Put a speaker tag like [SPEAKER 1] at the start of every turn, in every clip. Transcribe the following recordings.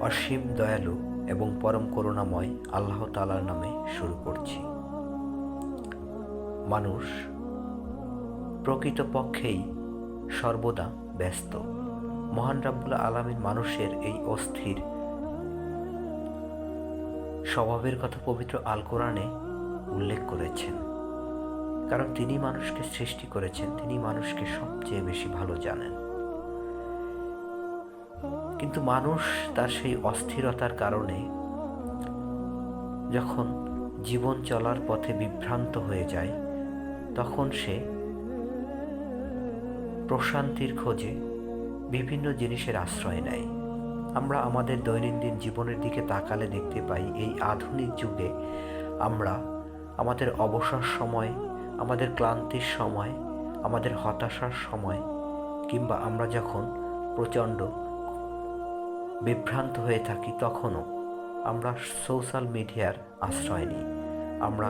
[SPEAKER 1] অসীম দয়ালু এবং পরম করুণাময় আল্লাহ তালার নামে শুরু করছি। মানুষ প্রকৃতপক্ষেই সর্বদা ব্যস্ত। মহান রাব্বুল আলামিন মানুষের এই অস্থির স্বভাবের কথা পবিত্র আল কোরআনে উল্লেখ করেছেন। কারণ তিনি মানুষকে সৃষ্টি করেছেন, তিনি মানুষকে সবচেয়ে বেশি ভালো জানেন। কিন্তু মানুষ তার সেই অস্থিরতার কারণে যখন জীবন চলার পথে বিভ্রান্ত হয়ে যায়, তখন সে প্রশান্তির খোঁজে বিভিন্ন জিনিসের আশ্রয় নেয়। আমরা আমাদের দৈনন্দিন জীবনের দিকে তাকালে দেখতে পাই, এই আধুনিক যুগে আমরা আমাদের অবসর সময়, আমাদের ক্লান্তির সময়, আমাদের হতাশার সময় কিংবা আমরা যখন প্রচণ্ড বিভ্রান্ত হয়ে থাকি তখনও আমরা সোশ্যাল মিডিয়ার আশ্রয় নিই। আমরা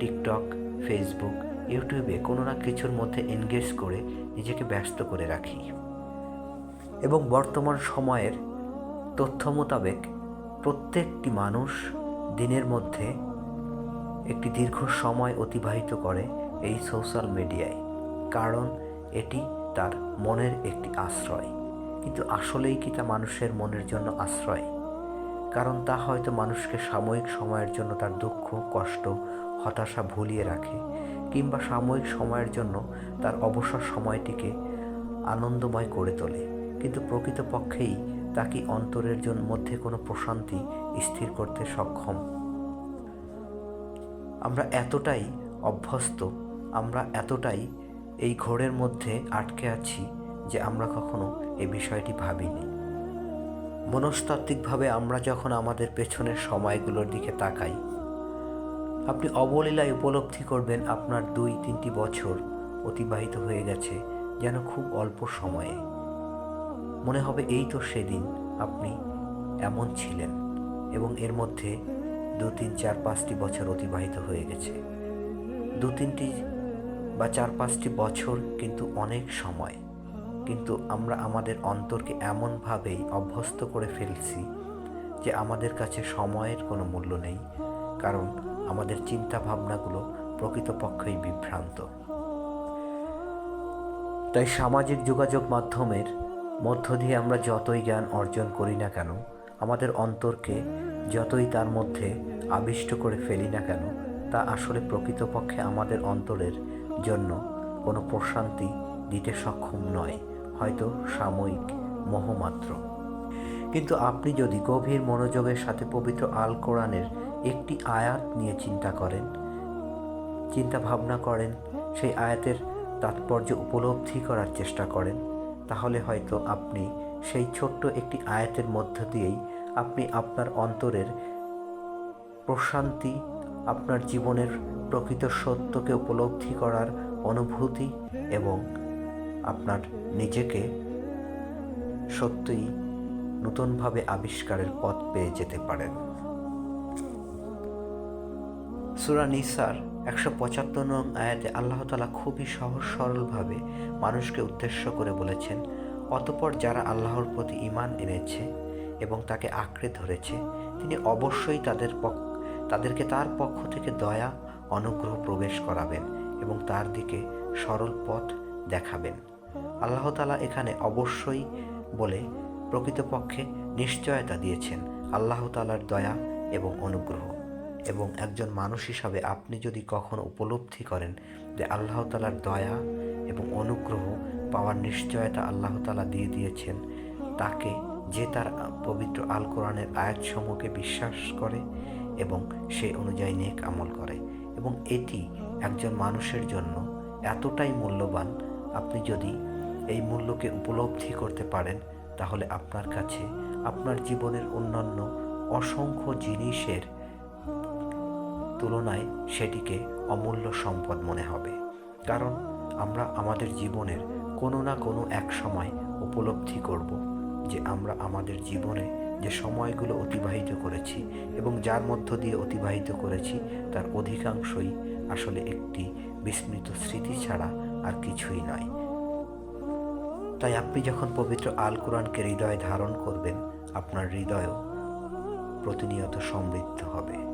[SPEAKER 1] টিকটক, ফেসবুক, ইউটিউবে কোনো না কিছুর মধ্যে এনগেজ করে নিজেকে ব্যস্ত করে রাখি। এবং বর্তমান সময়ের তথ্য মোতাবেক প্রত্যেকটি মানুষ দিনের মধ্যে একটি দীর্ঘ সময় অতিবাহিত করে এই সোশ্যাল মিডিয়ায়। কারণ এটি তার মনের একটি আশ্রয়। কিন্তু আসলেই কি তা মানুষের মনের জন্য আশ্রয়? কারণ তা হয়তো মানুষকে সাময়িক সময়ের জন্য তার দুঃখ, কষ্ট, হতাশা ভুলিয়ে রাখে, কিংবা সাময়িক সময়ের জন্য তার অবসর সময়টিকে আনন্দময় করে তোলে। কিন্তু প্রকৃতপক্ষেই তা কি অন্তরের জন্য মধ্যে কোনো প্রশান্তি স্থির করতে সক্ষম? আমরা এতটাই অভ্যস্ত, আমরা এতটাই এই ঘোরের মধ্যে আটকে আছি যে আমরা কখনো এই বিষয়টি ভাবিনি। মনস্তাত্ত্বিকভাবে আমরা যখন আমাদের পেছনের সময়গুলোর দিকে তাকাই, আপনি অবলীলায় উপলব্ধি করবেন আপনার দুই, তিনটি বছর অতিবাহিত হয়ে গেছে যেন খুব অল্প সময়ে। মনে হবে এই তো সেদিন আপনি এমন ছিলেন এবং এর মধ্যে দু, তিন, চার, পাঁচটি বছর অতিবাহিত হয়ে গেছে। দু, তিনটি বা চার, পাঁচটি বছর কিন্তু অনেক সময়। কিন্তু আমরা আমাদের অন্তরকে এমনভাবেই অভ্যস্ত করে ফেলছি যে আমাদের কাছে সময়ের কোনো মূল্য নেই, কারণ আমাদের চিন্তা ভাবনাগুলো প্রকৃতপক্ষেই বিভ্রান্ত। তাই সামাজিক যোগাযোগ মাধ্যমের মধ্য দিয়ে আমরা যতই জ্ঞান অর্জন করি না কেন, আমাদের অন্তরকে যতই তার মধ্যে আবিষ্ট করে ফেলি না কেন, তা আসলে প্রকৃতপক্ষে আমাদের অন্তরের জন্য কোনো প্রশান্তি দিতে সক্ষম নয়। হয়তো সাময়িক, মোহমাত্র। কিন্তু আপনি যদি গভীর মনোযোগের সাথে পবিত্র আল কোরআনের একটি আয়াত নিয়ে চিন্তা করেন, চিন্তা ভাবনা করেন, সেই আয়াতের তাৎপর্য উপলব্ধি করার চেষ্টা করেন, তাহলে হয়তো আপনি সেই ছোট্ট একটি আয়াতের মধ্য দিয়েই আপনি আপনার অন্তরের প্রশান্তি, আপনার জীবনের প্রকৃত সত্যকে উপলব্ধি করার অনুভূতি এবং আপনার নিজেকে সত্যিই নতুনভাবে আবিষ্কারের পথ পেয়ে যেতে পারেন। সুরা নিসার একশো পঁচাত্তর নং আয়াতে আল্লাহ তালা খুবই সহজ সরলভাবে মানুষকে উদ্দেশ্য করে বলেছেন, অতপর যারা আল্লাহর প্রতি ইমান এনেছে এবং তাকে আঁকড়ে ধরেছে, তিনি অবশ্যই তাদের পক্ষ তাদেরকে তার পক্ষ থেকে দয়া, অনুগ্রহ প্রবেশ করাবেন এবং তার দিকে সরল পথ দেখাবেন। আল্লাহ তালা এখানে অবশ্যই বলে প্রকৃতপক্ষে নিশ্চয়তা দিয়েছেন আল্লাহ তালার দয়া এবং অনুগ্রহ। এবং একজন মানুষ হিসাবে আপনি যদি কখনো উপলব্ধি করেন যে আল্লাহ তালার দয়া এবং অনুগ্রহ পাওয়ার নিশ্চয়তা আল্লাহ তালা দিয়ে দিয়েছেন, তাকে যে তার পবিত্র আল কোরআনের আয়াতসমূহকে বিশ্বাস করে এবং সে অনুযায়ী নেক আমল করে। এবং এটি একজন মানুষের জন্য এতটাই মূল্যবান, আপনি যদি এই মূল্যকে উপলব্ধি করতে পারেন, তাহলে আপনার কাছে আপনার জীবনের অন্যান্য অসংখ্য জিনিসের তুলনায় সেটিকে অমূল্য সম্পদ মনে হবে। কারণ আমরা আমাদের জীবনের কোনো না কোনো এক সময় উপলব্ধি করব যে আমরা আমাদের জীবনে যে সময়গুলো অতিবাহিত করেছি এবং যার মধ্য দিয়ে অতিবাহিত করেছি, তার অধিকাংশই আসলে একটি বিস্মৃত স্মৃতি ছাড়া আর কিছুই নয়। তাই আপনি যখন পবিত্র আল কোরআনকে হৃদয় ধারণ করবেন আপনার হৃদয়ও প্রতিনিয়ত সমৃদ্ধ হবে।